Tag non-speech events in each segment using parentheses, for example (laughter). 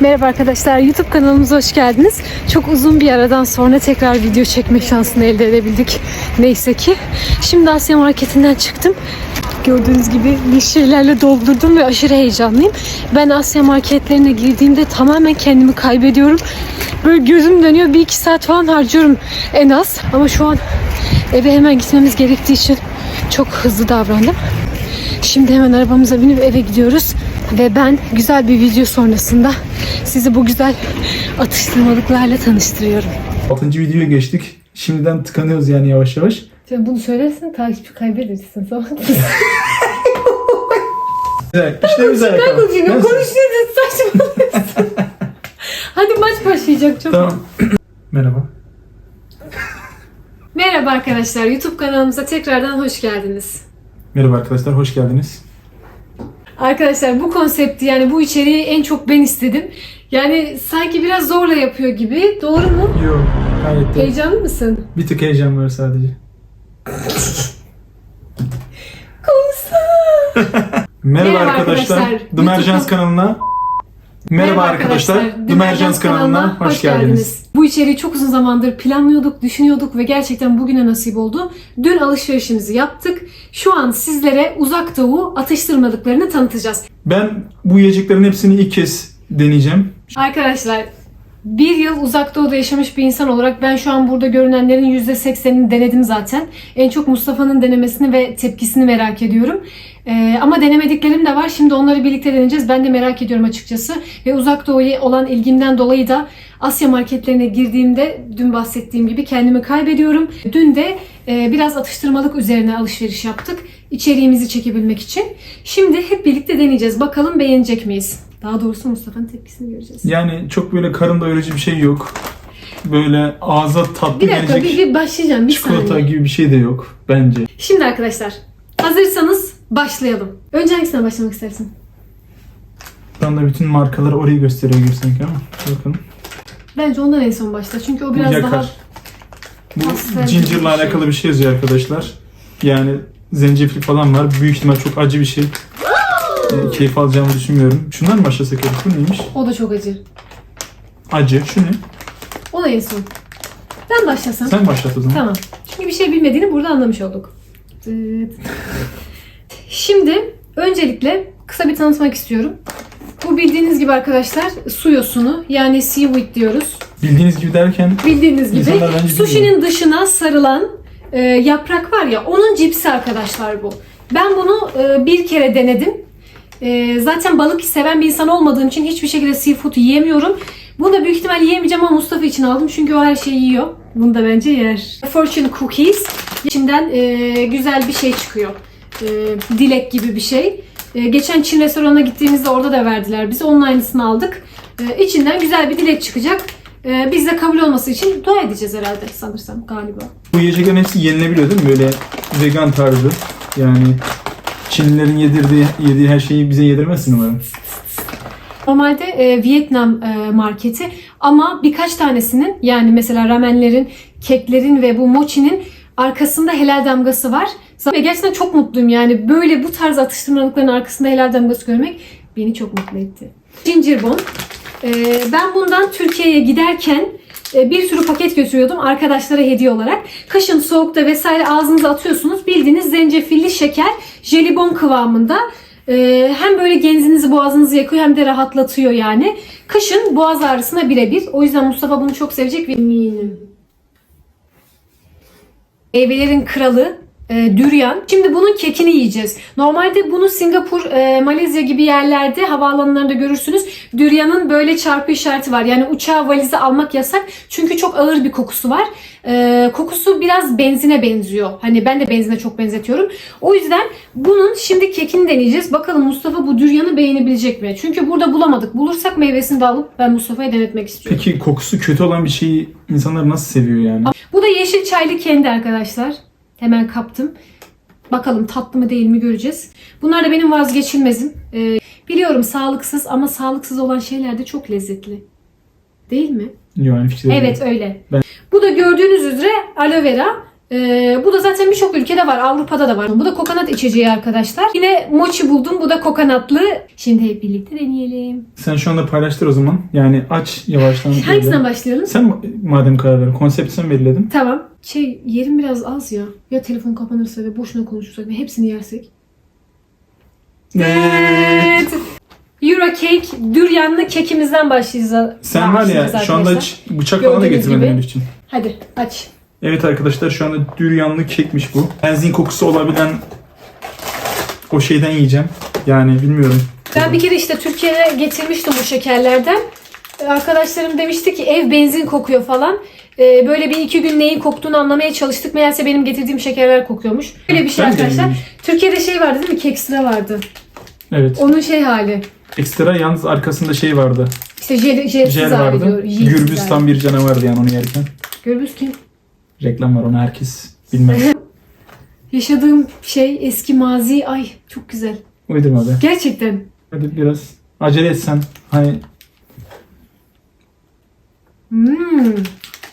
Merhaba arkadaşlar, YouTube kanalımıza hoş geldiniz. Çok uzun bir aradan sonra tekrar video çekme şansını elde edebildik. Neyse ki. Şimdi Asya Marketi'nden çıktım. Gördüğünüz gibi bir şeylerle doldurdum ve aşırı heyecanlıyım. Ben Asya marketlerine girdiğimde tamamen kendimi kaybediyorum. Böyle gözüm dönüyor. Bir iki saat falan harcıyorum en az. Ama şu an eve hemen gitmemiz gerektiği için çok hızlı davrandım. Şimdi hemen arabamıza binip eve gidiyoruz. Ve ben güzel bir video sonrasında sizi bu güzel atıştırmalıklarla tanıştırıyorum. 6. videoya geçtik. Şimdiden tıkanıyoruz yani yavaş yavaş. Sen bunu söylersen takipçi kaybedersin mısın? (laughs) Güzel. İşte güzel. Konuşuyorum. Nasıl? Konuşuyorsun saçmalıyorsun. (laughs) Hadi maç başlayacak çok. Tamam. (clears throat) Merhaba. Merhaba arkadaşlar. YouTube kanalımıza tekrardan hoş geldiniz. Merhaba arkadaşlar, hoş geldiniz. Arkadaşlar bu konsepti yani bu içeriği en çok ben istedim. Yani sanki biraz zorla yapıyor gibi. Doğru mu? Yok, gayet de. Heyecanlı mısın? Bir tık heyecan var sadece. Kumsal. (laughs) Merhaba, Merhaba arkadaşlar. arkadaşlar. The YouTube'da- kanalına Merhaba, arkadaşlar. The Merjans kanalına hoş geldiniz. Bu içeriği çok uzun zamandır planlıyorduk, düşünüyorduk ve gerçekten bugüne nasip oldu. Dün alışverişimizi yaptık. Şu an sizlere uzak doğu atıştırmalıklarını tanıtacağız. Ben bu yiyeceklerin hepsini ilk kez deneyeceğim. Arkadaşlar bir yıl uzak doğuda yaşamış bir insan olarak ben şu an burada görünenlerin %80'ini denedim zaten. En çok Mustafa'nın denemesini ve tepkisini merak ediyorum. Ee, ama denemediklerim de var. Şimdi onları birlikte deneyeceğiz. Ben de merak ediyorum açıkçası. Ve uzak doğuya olan ilgimden dolayı da Asya marketlerine girdiğimde dün bahsettiğim gibi kendimi kaybediyorum. Dün de e, biraz atıştırmalık üzerine alışveriş yaptık. İçeriğimizi çekebilmek için. Şimdi hep birlikte deneyeceğiz. Bakalım beğenecek miyiz? Daha doğrusu Mustafa'nın tepkisini göreceğiz. Yani çok böyle karın doyurucu bir şey yok. Böyle ağza tatlı Bir dakika gelecek bir, bir başlayacağım bir çikolata saniye. gibi bir şey de yok bence. Şimdi arkadaşlar hazırsanız başlayalım. Önce hangisine başlamak istersin? Şu anda bütün markaları orayı gösteriyor gibi sanki ama. Bakın. Bence ondan en son başla. Çünkü o Bu biraz yakar. daha Bu Pastel bir şey. alakalı bir şey yazıyor arkadaşlar. Yani zencefil falan var. Büyük ihtimal çok acı bir şey. Ee, keyif alacağımı düşünmüyorum. Şundan mı başlasak Elif? Bu neymiş? o da çok acı. Acı. Şu ne? O da en son. Ben başlasam. Sen başlat o zaman. Tamam. Çünkü bir şey bilmediğini burada anlamış olduk. Dıt. Şimdi öncelikle kısa bir tanıtmak istiyorum. Bu bildiğiniz gibi arkadaşlar su yosunu yani seaweed diyoruz. Bildiğiniz gibi derken Bildiğiniz gibi İnsanlar bence sushi'nin dışına sarılan e, yaprak var ya onun cipsi arkadaşlar bu. Ben bunu e, bir kere denedim. E, zaten balık seven bir insan olmadığım için hiçbir şekilde seafood yiyemiyorum. Bunu da büyük ihtimal yiyemeyeceğim ama Mustafa için aldım çünkü o her şeyi yiyor. Bunu da bence yer. Fortune Cookies. İçinden e, güzel bir şey çıkıyor. E, dilek gibi bir şey. E, geçen Çin restoranına gittiğimizde orada da verdiler bize. Onun aynısını aldık. E, içinden güzel bir dilek çıkacak. E, biz de kabul olması için dua edeceğiz herhalde sanırsam galiba. bu yiyeceklerin hepsi yenilebiliyor değil mi? Böyle vegan tarzı. Yani Çinlilerin yedirdiği, yediği her şeyi bize yedirmezsin umarım. Normalde e, Vietnam e, marketi ama birkaç tanesinin yani mesela ramenlerin, keklerin ve bu mochi'nin arkasında helal damgası var. Ve gerçekten çok mutluyum yani böyle bu tarz atıştırmalıkların arkasında helal damgası görmek beni çok mutlu etti. Ginger bone. E, ben bundan Türkiye'ye giderken bir sürü paket götürüyordum arkadaşlara hediye olarak. Kışın soğukta vesaire ağzınıza atıyorsunuz. Bildiğiniz zencefilli şeker jelibon kıvamında. Ee, hem böyle genzinizi boğazınızı yakıyor hem de rahatlatıyor yani. Kışın boğaz ağrısına birebir. O yüzden Mustafa bunu çok sevecek ve eminim. Meyvelerin kralı e, düryan. Şimdi bunun kekini yiyeceğiz. Normalde bunu Singapur, e, Malezya gibi yerlerde havaalanlarında görürsünüz. Düryanın böyle çarpı işareti var. Yani uçağa valize almak yasak. Çünkü çok ağır bir kokusu var. E, kokusu biraz benzine benziyor. Hani ben de benzine çok benzetiyorum. O yüzden bunun şimdi kekini deneyeceğiz. Bakalım Mustafa bu düryanı beğenebilecek mi? Çünkü burada bulamadık. Bulursak meyvesini de alıp ben Mustafa'ya denetmek istiyorum. Peki kokusu kötü olan bir şeyi insanlar nasıl seviyor yani? Bu da yeşil çaylı kendi arkadaşlar. Hemen kaptım. Bakalım tatlı mı değil mi göreceğiz. Bunlar da benim vazgeçilmezim. Ee, biliyorum sağlıksız ama sağlıksız olan şeyler de çok lezzetli. Değil mi? Yani Evet öyle. Ben- Bu da gördüğünüz üzere aloe vera. Ee, bu da zaten birçok ülkede var. Avrupa'da da var. Bu da kokonat içeceği arkadaşlar. Yine mochi buldum. Bu da kokonatlı. Şimdi hep birlikte deneyelim. Sen şu anda paylaştır o zaman. Yani aç yavaştan. (laughs) Hangisinden başlayalım? Sen ma- madem karar ver. Konsepti sen belirledin. Tamam. Şey yerim biraz az ya. Ya telefon kapanırsa ve boşuna konuşursak ve hepsini yersek. Evet. Euro cake, düryanlı kekimizden başlayacağız. Sen var ya şu anda hiç bıçak falan da getirmedin. Elif'ciğim. Hadi aç. Evet arkadaşlar şu anda düryanlı kekmiş bu. Benzin kokusu olabilen o şeyden yiyeceğim. Yani bilmiyorum. Ben bir kere işte Türkiye'ye getirmiştim bu şekerlerden. Arkadaşlarım demişti ki ev benzin kokuyor falan. Ee, böyle bir iki gün neyin koktuğunu anlamaya çalıştık. Meğerse benim getirdiğim şekerler kokuyormuş. Böyle bir şey Ben de arkadaşlar. iyiymiş. Türkiye'de şey vardı değil mi? Kekstra vardı. Evet. Onun şey hali. Ekstra yalnız arkasında şey vardı. İşte jel, jelsiz Jel hali diyor. vardı. Gürbüz tam bir canavardı yani onu yerken. Gürbüz kim? Reklam var onu herkes bilmez. (laughs) Yaşadığım şey eski mazi. Ay çok güzel. Uydurma be. Gerçekten. Hadi biraz acele etsen. Hani Hmm.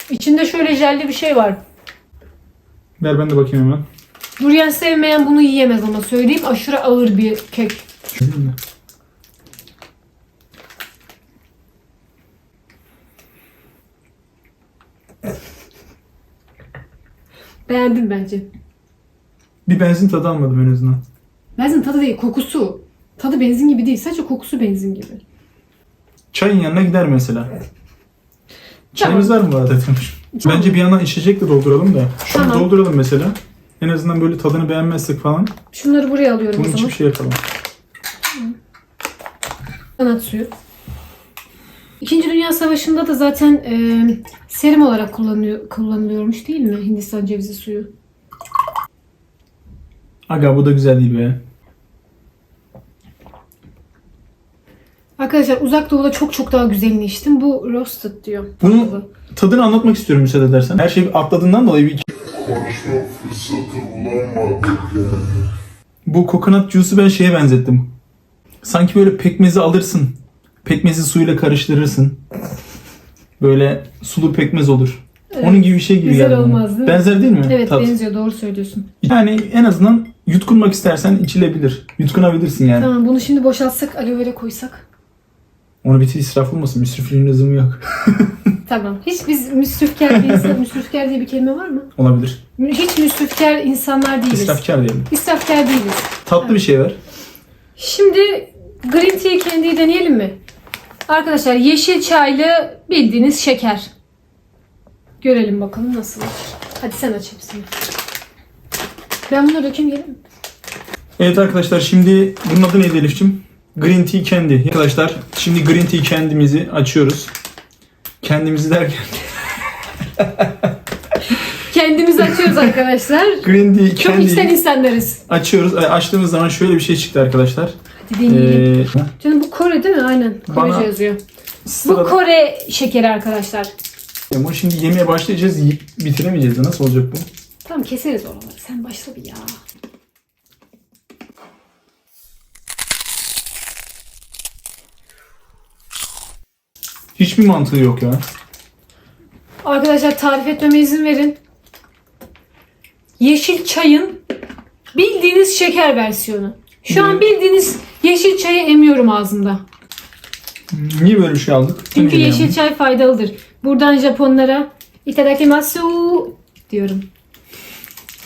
İçinde şöyle jelli bir şey var. ver ben de bakayım hemen. Durian sevmeyen bunu yiyemez ama söyleyeyim. Aşırı ağır bir kek. Şöyle mi? Beğendim bence. Bir benzin tadı almadım en azından. Benzin tadı değil, kokusu. Tadı benzin gibi değil, sadece kokusu benzin gibi. Çayın yanına gider mesela. Çayımız var mı. Tamam. Bence bir yandan içecek de dolduralım da. Şunu Tamam. dolduralım mesela. En azından böyle tadını beğenmezsek falan. Şunları buraya alıyorum Bunun o için zaman. bir şey yapalım. Kanat suyu. İkinci Dünya Savaşı'nda da zaten e, serum olarak kullanıyor, kullanılıyormuş değil mi Hindistan cevizi suyu? Aga bu da güzel değil be. Arkadaşlar uzak doğuda çok çok daha güzelini içtim. Bu roasted diyor. Bunu tadını anlatmak istiyorum müsaade edersen. Her şeyi atladığından dolayı bir konuşma fırsatı bulamadık yani. Bu kokonat juice'u ben şeye benzettim. Sanki böyle pekmezi alırsın. Pekmezi suyla karıştırırsın. Böyle sulu pekmez olur. Evet. Onun gibi bir şey gibi Güzel geldi olmaz değil mi? Benzer değil mi? Evet Tat. benziyor doğru söylüyorsun. Yani en azından yutkunmak istersen içilebilir. Yutkunabilirsin yani. Tamam bunu şimdi boşaltsak aloe vera koysak. Onu bitir israf olmasın. Müsrifliğin lüzumu yok. (laughs) Tamam. Hiç biz müsrifkar bir insan, müsrifkar diye bir kelime var mı? Olabilir. Hiç müsrifkar insanlar değiliz. İsrafkar diyelim. İsrafkar değiliz. Tatlı bir şey ver. Şimdi green tea candy'yi deneyelim mi? Arkadaşlar yeşil çaylı bildiğiniz şeker. Görelim bakalım nasıl. Hadi sen aç hepsini. Ben bunu dökeyim yerim mi? Evet arkadaşlar şimdi bunun adı neydi Elif'ciğim? Green Tea Candy. Arkadaşlar şimdi Green Tea Candy'mizi açıyoruz. Kendimizi derken (laughs) Kendimiz açıyoruz arkadaşlar. Green Tea Çok içten Candy'yi insanlarız. açıyoruz. Açtığımız zaman şöyle bir şey çıktı arkadaşlar. Hadi deneyelim. Ee, Canım bu Kore değil mi? Aynen. Bana- yazıyor. Bu sırada, Kore şekeri arkadaşlar. Ama şimdi yemeye başlayacağız. Yiyip bitiremeyeceğiz de nasıl olacak bu? Tamam keseriz oraları. Sen başla bir ya. Hiçbir mantığı yok ya. Arkadaşlar tarif etmeme izin verin. Yeşil çayın bildiğiniz şeker versiyonu. Şu an bildiğiniz yeşil çayı emiyorum ağzımda. Niye böyle bir şey aldık? Çünkü Önemli yeşil yani. çay faydalıdır. Buradan Japonlara itadakimasu diyorum.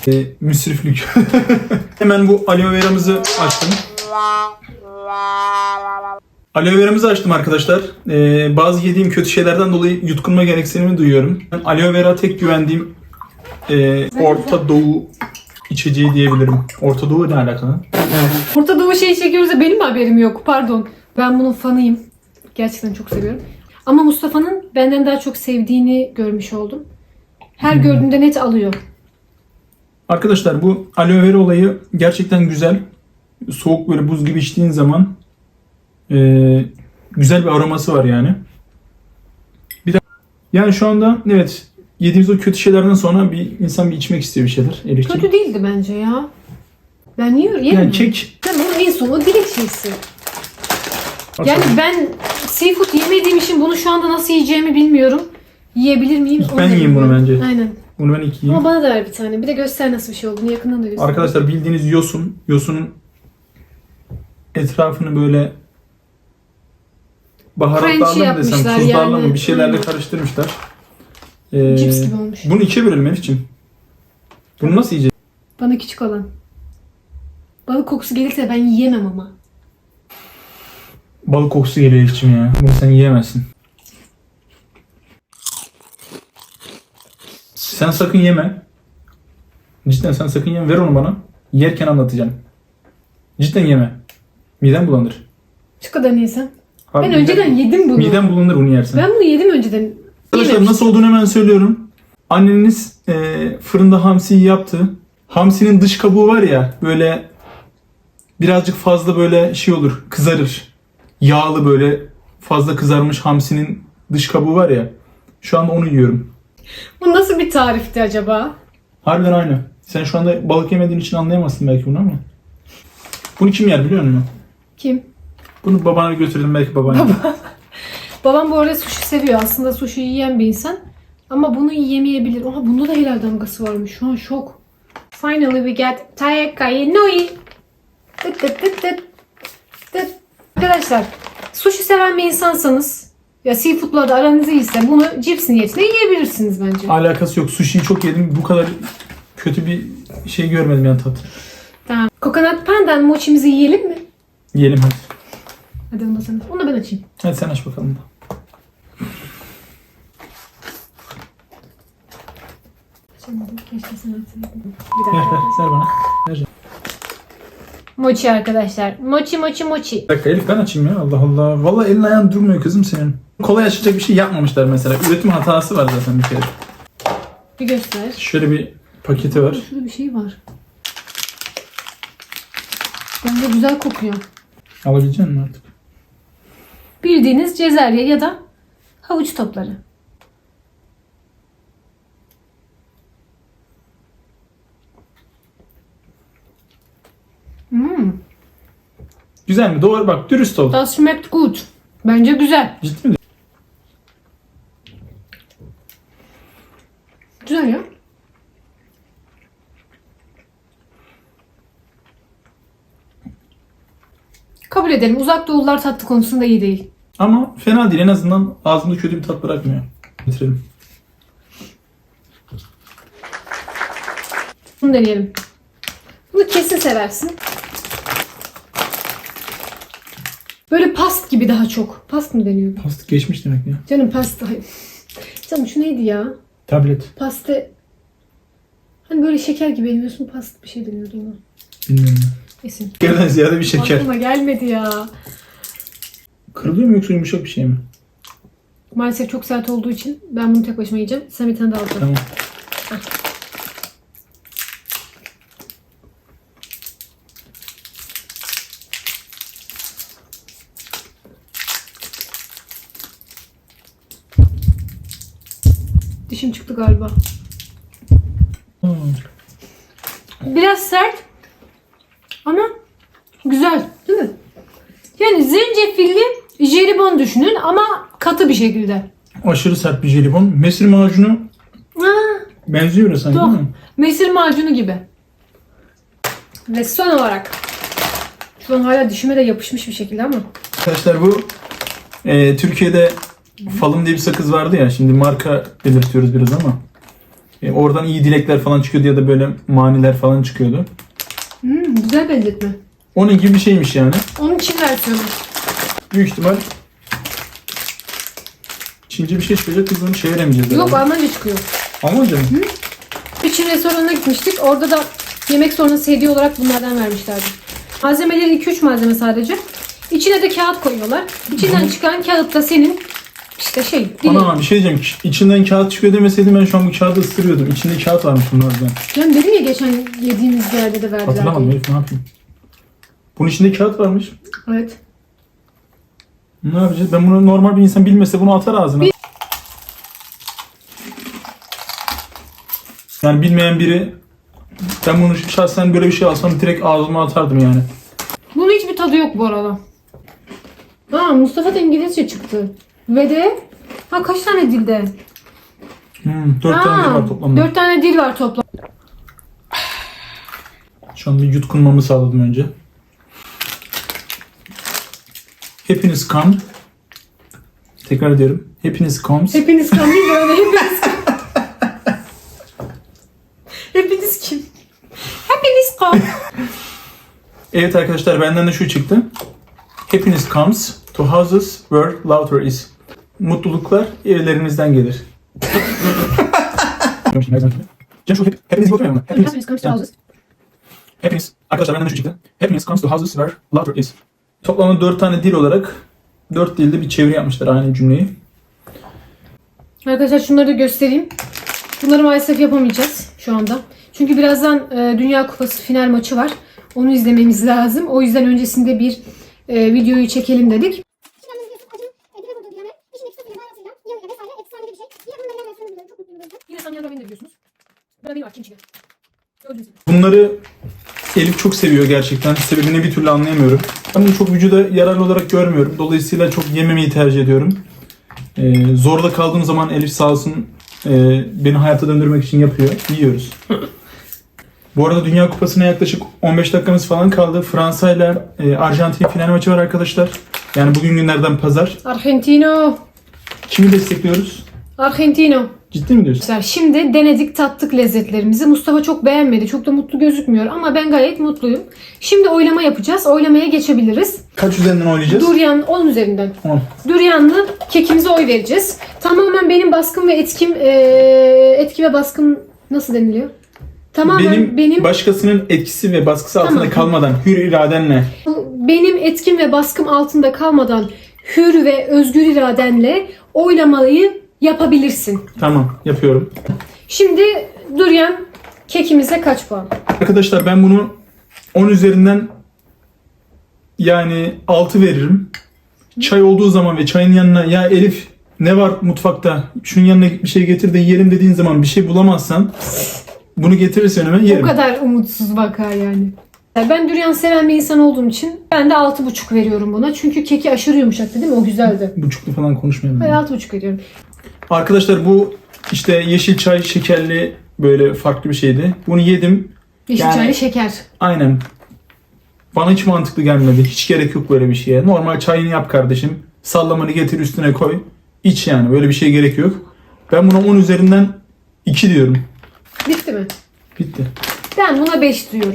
Ee, müsriflik. (laughs) Hemen bu aloe veramızı açtım. Aloe veramızı açtım arkadaşlar. Ee, bazı yediğim kötü şeylerden dolayı yutkunma gereksinimi duyuyorum. Ben aloe vera tek güvendiğim e, Orta Doğu içeceği diyebilirim. Orta Doğu ne alakalı? Orta Doğu şeyi çekiyoruz da benim haberim yok. Pardon. Ben bunun fanıyım. Gerçekten çok seviyorum. Ama Mustafa'nın benden daha çok sevdiğini görmüş oldum. Her gördüğümde net alıyor. Arkadaşlar bu aloe vera olayı gerçekten güzel. Soğuk böyle buz gibi içtiğin zaman e, güzel bir aroması var yani. Bir de yani şu anda evet yediğimiz o kötü şeylerden sonra bir insan bir içmek istiyor bir şeyler. Elifciğim. Kötü değildi bence ya. Ben yiyorum. Yerim. Yani kek Tamam en son o direkt şeysi. Yani ben seafood yemediğim için bunu şu anda nasıl yiyeceğimi bilmiyorum. Yiyebilir miyim? Ben da yiyeyim bunu bence. Aynen. Bunu ben iki yiyeyim. Ama bana da ver bir tane. Bir de göster nasıl bir şey olduğunu. Yakından da göster. Arkadaşlar bildiğiniz yosun. Yosunun etrafını böyle baharatlarla mı desem, tuzlarla yani. mı bir şeylerle Aynen. karıştırmışlar. Ee, Cips gibi olmuş. Bunu ikiye bölelim Elif'ciğim. Bunu nasıl yiyeceğiz? Bana küçük olan. Balık kokusu gelirse ben yiyemem ama. Balık kokusu geliyor Elif'ciğim ya. Bunu sen yiyemezsin. Sen sakın yeme. Cidden sen sakın yeme. Ver onu bana. Yerken anlatacağım. Cidden yeme. Midem bulanır. Şu kadar. Abi Ben midem- önceden yedim bunu. Midem bulanır bunu yersen. Ben bunu yedim önceden. Arkadaşlar nasıl olduğunu hemen söylüyorum. Anneniz e, fırında hamsiyi yaptı. Hamsinin dış kabuğu var ya böyle birazcık fazla böyle şey olur kızarır. Yağlı böyle fazla kızarmış hamsinin dış kabuğu var ya. Şu anda onu yiyorum. Bu nasıl bir tarifti acaba? Harbiden aynı. Sen şu anda balık yemediğin için anlayamazsın belki bunu ama. Bunu kim yer biliyor musun? Kim? Bunu babana götürdüm belki baban. (laughs) (laughs) Babam bu arada sushi seviyor. Aslında sushi yiyen bir insan. Ama bunu yiyemeyebilir. Oha bunda da helal damgası varmış. Şu an şok. Finally we get Taiyakkai Nui. Tıt tıt tıt tıt. Tıt. Arkadaşlar sushi seven bir insansanız ya seafood'la da aranız iyiyse bunu cips niyetine yiyebilirsiniz bence. Alakası yok. Sushi'yi çok yedim. Bu kadar kötü bir şey görmedim yani tat. Tamam. Coconut pandan mochimizi yiyelim mi? Yiyelim hadi. Hadi onu da sen. Onu da ben açayım. Hadi sen aç bakalım da. Açamadım. Keşke sen açsaydın. Bir Ver dakika. ver ver bana. Ver. Mochi arkadaşlar. Mochi mochi mochi. Bir dakika Elif ben açayım ya Allah Allah. Vallahi elin ayağın durmuyor kızım senin. Kolay açacak bir şey yapmamışlar mesela. Üretim hatası var zaten bir kere. Bir göster. Şöyle bir paketi var. Şurada bir şey var. Bence güzel kokuyor. Alabilecek misin artık? Bildiğiniz cezerye ya da havuç topları. Hmm. Güzel mi? Doğru bak dürüst ol. Das schmeckt gut. Bence güzel. Ciddi mi? Güzel ya. Kabul edelim. Uzak doğullar tatlı konusunda iyi değil. Ama fena değil. En azından ağzımda kötü bir tat bırakmıyor. Bitirelim. Bunu deneyelim. Bunu kesin seversin. Böyle past gibi daha çok. Past mı deniyor? Pasta geçmiş demek ya. Canım pasta. Canım şu neydi ya? Tablet. Paste. Hani böyle şeker gibi yemiyorsun past bir şey deniyordu ona. Bilmiyorum. Esin. Şekerden ziyade bir şeker. Aklıma gelmedi ya. Kırılıyor mu yoksa yumuşak bir şey mi? Maalesef çok sert olduğu için ben bunu tek başıma yiyeceğim. Sen bir tane daha alacaksın. Tamam. Dişim çıktı galiba. Hmm. Biraz sert ama güzel değil mi? Yani zencefilli jelibon düşünün ama katı bir şekilde. Aşırı sert bir jelibon. Mesir macunu Aa, benziyor sanki değil mi? mesir macunu gibi. Ve son olarak şu an hala dişime de yapışmış bir şekilde ama Arkadaşlar bu e, Türkiye'de Falım diye bir sakız vardı ya. Şimdi marka belirtiyoruz biraz ama. E, oradan iyi dilekler falan çıkıyordu ya da böyle maniler falan çıkıyordu. hmm, güzel benzetme. Onun gibi bir şeymiş yani. Onun Çin versiyonu. Büyük ihtimal Çince bir şey çıkacak biz onu çeviremeyeceğiz. Yok herhalde. Almanca çıkıyor. Almanca mı? Bir Çin restoranına gitmiştik. Orada da yemek sonrası hediye olarak bunlardan vermişlerdi. Malzemeleri 2-3 malzeme sadece. İçine de kağıt koyuyorlar. İçinden çıkan kağıt da senin işte şey dilin. Ana bir şey diyeceğim. İçinden kağıt çıkıyor demeseydim ben şu an bu kağıdı ısırıyordum. İçinde kağıt varmış bunlardan. Ben dedim ya geçen yediğimiz yerde de verdiler Hatırlamadım herif ne yapayım. Bunun içinde kağıt varmış. Evet. Ne yapacağız? Ben bunu normal bir insan bilmese bunu atar ağzına. Yani bilmeyen biri ben bunu şahsen böyle bir şey alsam direkt ağzıma atardım yani. Bunun hiçbir tadı yok bu arada. Aa Mustafa da İngilizce çıktı. Ve de ha kaç tane dilde? Hmm, 4 tane dil var toplamda. 4 tane dil var toplam. Şu an bir yutkunmamı sağladım önce. Happiness come. Tekrar ediyorum. Happiness comes. Hepiniz kan değil de öyle (laughs) hepiniz Hepiniz kim? Hepiniz kan. Evet arkadaşlar benden de şu çıktı. Happiness comes to houses where laughter is. Mutluluklar evlerimizden gelir. (laughs) Can şu hep, hepiniz bakıyor mu? Hepiniz comes to houses. Happiness. Arkadaşlar benden de şu çıktı. Happiness comes to houses where laughter is. Toplamda 4 tane dil olarak 4 dilde bir çeviri yapmışlar aynı cümleyi. Arkadaşlar şunları da göstereyim. Bunları maalesef yapamayacağız şu anda. Çünkü birazdan e, Dünya Kupası final maçı var. Onu izlememiz lazım. O yüzden öncesinde bir e, videoyu çekelim dedik. Bunları Elif çok seviyor gerçekten. Sebebini bir türlü anlayamıyorum. Ben bunu çok vücuda yararlı olarak görmüyorum. Dolayısıyla çok yememeyi tercih ediyorum. Ee, zorda kaldığım zaman Elif sağ olsun e, beni hayata döndürmek için yapıyor. Yiyoruz. Bu arada Dünya Kupası'na yaklaşık 15 dakikamız falan kaldı. Fransa ile e, Arjantin final maçı var arkadaşlar. Yani bugün günlerden pazar. Argentino. Kimi destekliyoruz? Argentino. Ciddi mi diyorsun? Arkadaşlar şimdi denedik tattık lezzetlerimizi. Mustafa çok beğenmedi. Çok da mutlu gözükmüyor ama ben gayet mutluyum. Şimdi oylama yapacağız. Oylamaya geçebiliriz. Kaç üzerinden oynayacağız? Durian 10 üzerinden. 10. Durianlı kekimize oy vereceğiz. Tamamen benim baskım ve etkim eee, etki ve baskım nasıl deniliyor? Tamamen Benim, benim başkasının etkisi ve baskısı altında Tamam. kalmadan hür iradenle benim etkim ve baskım altında kalmadan hür ve özgür iradenle oylamayı yapabilirsin. Tamam yapıyorum. Şimdi Durian kekimize kaç puan? Arkadaşlar ben bunu 10 üzerinden yani 6 veririm. Çay olduğu zaman ve çayın yanına ya Elif ne var mutfakta şunun yanına bir şey getir de yiyelim dediğin zaman bir şey bulamazsan bunu getirirsen O yerim. kadar umutsuz vaka yani. Ben durian seven bir insan olduğum için ben de 6,5 veriyorum buna. Çünkü keki aşırı yumuşaktı değil mi? O güzeldi. Buçuklu falan konuşmayalım. Ben 6,5 veriyorum. Arkadaşlar bu işte yeşil çay şekerli böyle farklı bir şeydi. Bunu yedim. Yeşil Yani- çaylı şeker. Aynen. Bana hiç mantıklı gelmedi. Hiç gerek yok böyle bir şeye. Normal çayını yap kardeşim. Sallamanı getir üstüne koy. İç yani. Böyle bir şeye gerek yok. Ben buna 10 üzerinden 2 diyorum. Bitti mi? Bitti. Ben buna 5 diyorum.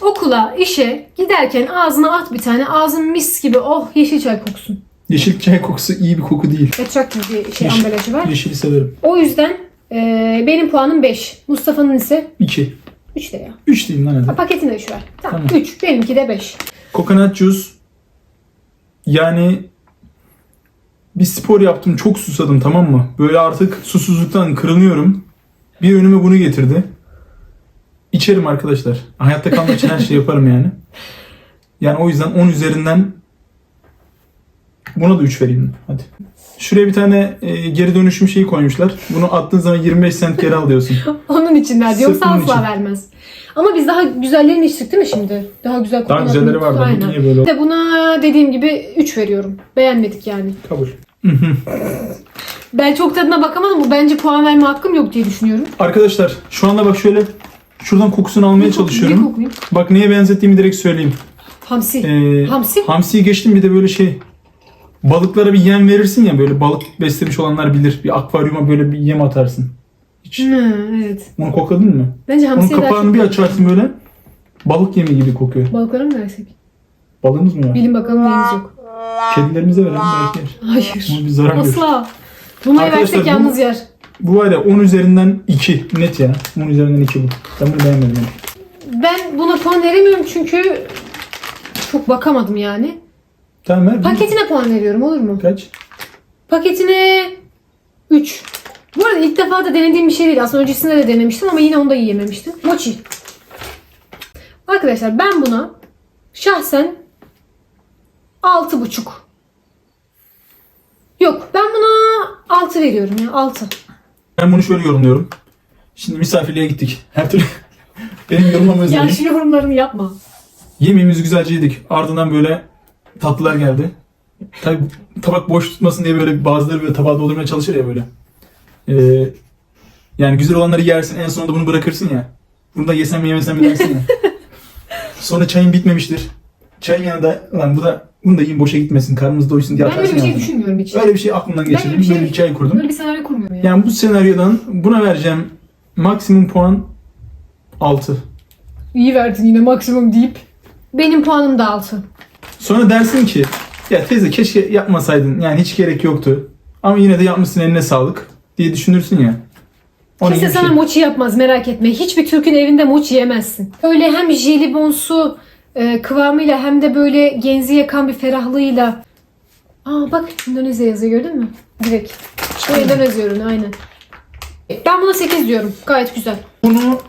Okula, işe giderken ağzına at bir tane. Ağzın mis gibi oh yeşil çay koksun. Yeşil çay kokusu iyi bir koku değil. Attractive bir şey Yeşil- ambalajı var. Yeşili severim. O yüzden eee, benim puanım 5. Mustafa'nın ise 2. 3 de ya. 3 diyeyim lan Ha, hadi. paketini de şu ver. Tamam. Tamam. 3. Benimki de 5. Coconut juice. Yani bir spor yaptım. Çok susadım tamam mı? Böyle artık susuzluktan kırılıyorum. Bir önüme bunu getirdi. İçerim arkadaşlar. Hayatta kalmak için her şeyi (laughs) yaparım yani. Yani o yüzden 10 üzerinden buna da 3 vereyim. Hadi. Şuraya bir tane e, geri dönüşüm şeyi koymuşlar. Bunu attığın zaman 25 sent geri al diyorsun. (laughs) Onun için verdi. Yoksa bunun asla için. vermez. Ama biz daha güzellerini içtik değil mi şimdi? Daha güzel Daha güzelleri vardı. Bu Aynen. niye böyle oldu? Bir de buna dediğim gibi 3 veriyorum. Beğenmedik yani. Kabul. (laughs) Ben çok tadına bakamadım. Bu bence puan verme hakkım yok diye düşünüyorum. Arkadaşlar şu anda bak şöyle şuradan kokusunu almaya Bir çalışıyorum. koklayayım. Bak neye benzettiğimi direkt söyleyeyim. Hamsi. Ee, Hamsi? Hamsiyi geçtim bir de böyle şey balıklara bir yem verirsin ya böyle balık beslemiş olanlar bilir. Bir akvaryuma böyle bir yem atarsın. Hiç Hı, evet. onu kokladın mı? Bence Onun hamsiye daha kapağını çok bir açarsın böyle balık yemi gibi kokuyor. Balıklara mı versek? Balığımız mı var? Bilin bakalım neyiniz yok. Kedilerimize verelim belki yer. Hayır. Ona bir zarar görür. Asla. Buna Arkadaşlar versek bu- yalnız yer. Bu var ya 10 üzerinden 2 net ya. 10 üzerinden 2 bu. Ben bunu beğenmedim. Yani. Ben buna puan veremiyorum çünkü çok bakamadım yani. Tamam ver. Paketine puan veriyorum olur mu? Kaç? Paketine 3. Bu arada ilk defa da denediğim bir şey değil. Aslında öncesinde de denemiştim ama yine onu da yiyememiştim. Mochi. Arkadaşlar ben buna şahsen 6,5. Yok ben buna 6 veriyorum ya 6. Ben bunu şöyle yorumluyorum. Şimdi misafirliğe gittik. Her türlü (laughs) benim yorumlamam özel. Ya şu yorumlarını yapma. Yemeğimizi güzelce yedik. Ardından böyle tatlılar geldi. Tabi tabak boş tutmasın diye böyle bazıları böyle tabağı doldurmaya çalışır ya böyle. Ee, Yani güzel olanları yersin en sonunda bunu bırakırsın ya. Bunu da yesem mi yemesem mi dersin ya. (laughs) Sonra çayın bitmemiştir. Çayın yanında lan bu da bunu da yiyin boşa gitmesin karnımız doysun diye Ben öyle atarsın bir şey ağzına. düşünmüyorum hiç. Öyle bir şey aklımdan Ben geçirdim. öyle bir Böyle şey- bir hikaye kurdum. Böyle bir senaryo kurmuyorum yani. Yani bu senaryodan buna vereceğim maksimum puan 6. İyi verdin yine maksimum deyip. Benim puanım da 6. Sonra dersin ki ya teyze keşke yapmasaydın yani hiç gerek yoktu. Ama yine de yapmışsın eline sağlık diye düşünürsün ya. Onun Kimse gibi sana şey. mochi yapmaz merak etme. Hiçbir Türk'ün evinde mochi yemezsin. Öyle hem jelibonsu e, kıvamıyla hem de böyle genzi yakan bir ferahlığıyla. Aa bak Endonezya yazıyor gördün mü? Direkt. Bu Endonezya ürünü aynen. Ben buna 8 diyorum. Gayet güzel. Bunu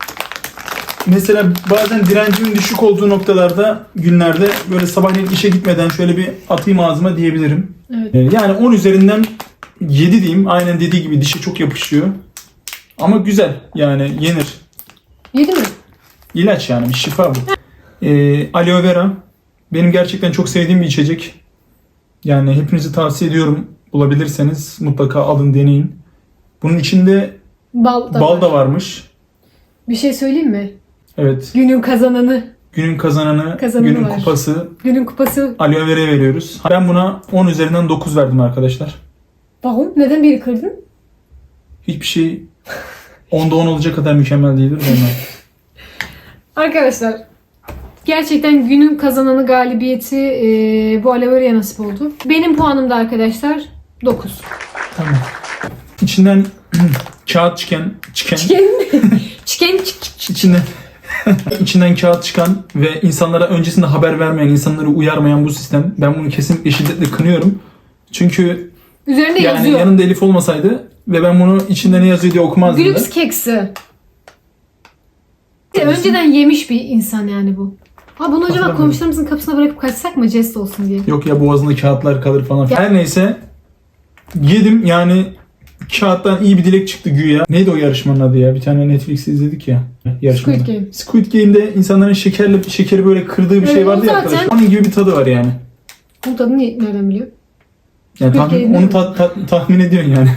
mesela bazen direncimin düşük olduğu noktalarda günlerde böyle sabahleyin işe gitmeden şöyle bir atayım ağzıma diyebilirim. Evet. Ee, Yani 10 üzerinden 7 diyeyim. Aynen dediği gibi dişe çok yapışıyor. Ama güzel yani yenir. Yedi mi? İlaç yani bir şifa bu. Ee, aloe vera benim gerçekten çok sevdiğim bir içecek. Yani hepinizi tavsiye ediyorum. Bulabilirseniz mutlaka alın deneyin. Bunun içinde Bal da bal var. da varmış. Bir şey söyleyeyim mi? Evet. Günün kazananı. Günün kazananı, Kazananı günün var. kupası Günün kupası. aloe vera veriyoruz. Ben buna 10 üzerinden 9 verdim arkadaşlar. Bahum neden biri kırdın? Hiçbir şey 10'da 10 olacak kadar mükemmel değildir de ondan. (laughs) Arkadaşlar gerçekten günün kazananı galibiyeti e, bu aloe vera'ya nasip oldu. Benim puanım da arkadaşlar 9. tamam. İçinden (clears throat) kağıt çıkan, çıkan, Çiken Çiken çık- içinden (laughs) içinden kağıt çıkan ve insanlara öncesinde haber vermeyen, insanları uyarmayan bu sistem. Ben bunu kesinlikle şiddetle kınıyorum. Çünkü Üzerinde yani yazıyor. yanında Elif olmasaydı ve ben bunu içinde ne yazıyor diye okumazdım da. Glüks keksi. Bir de Önceden yemiş bir insan yani bu. Ha bunu acaba Hatırlamıyorum. komşularımızın kapısına bırakıp kaçsak mı jest olsun diye. Yok ya boğazında kağıtlar kalır falan. Ya- Her neyse yedim yani kağıttan iyi bir dilek çıktı güya. Neydi o yarışmanın adı ya? Bir tane Netflix'te izledik ya. Yarışmada. Squid Game. Squid Game'de insanların şekerli şekeri böyle kırdığı bir şey Evet, vardı ya zaten- arkadaşlar. Onun gibi bir tadı var yani. Bu tadını nereden biliyor? Yani Squid tahmin, Game'de onu mi? ta- ta- tahmin ediyorsun yani.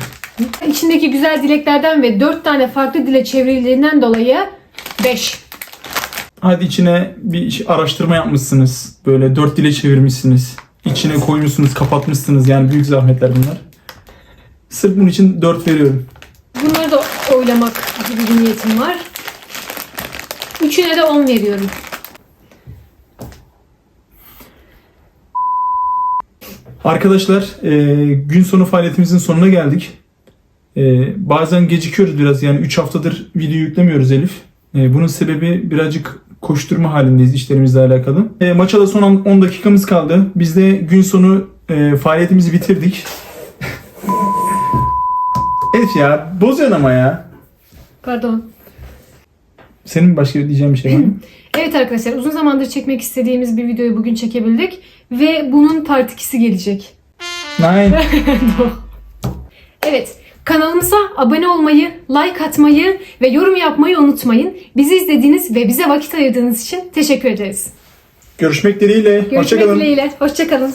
İçindeki güzel dileklerden ve 4 tane farklı dile çevrildiğinden dolayı 5. Hadi içine bir şey- araştırma yapmışsınız. Böyle dört dile çevirmişsiniz. İçine koymuşsunuz, kapatmışsınız. Yani büyük zahmetler bunlar. Sırf bunun için 4 veriyorum. Bunları da oylamak gibi bir niyetim var. Üçüne de 10 veriyorum. Arkadaşlar e, gün sonu faaliyetimizin sonuna geldik. E, bazen gecikiyoruz biraz yani 3 haftadır video yüklemiyoruz Elif. E, bunun sebebi birazcık koşturma halindeyiz işlerimizle alakalı. E, maça da son 10 dakikamız kaldı. Biz de gün sonu e, faaliyetimizi bitirdik. (laughs) Elif ya bozuyorsun ama ya. Pardon. Senin başka diyeceğin bir şey var mı? (laughs) Evet arkadaşlar uzun zamandır çekmek istediğimiz bir videoyu bugün çekebildik. Ve bunun part 2'si gelecek. Nine. (laughs) Evet kanalımıza abone olmayı, like atmayı ve yorum yapmayı unutmayın. Bizi izlediğiniz ve bize vakit ayırdığınız için teşekkür ederiz. Görüşmek dileğiyle. Görüşmek Hoşçakalın. dileğiyle. Hoşçakalın.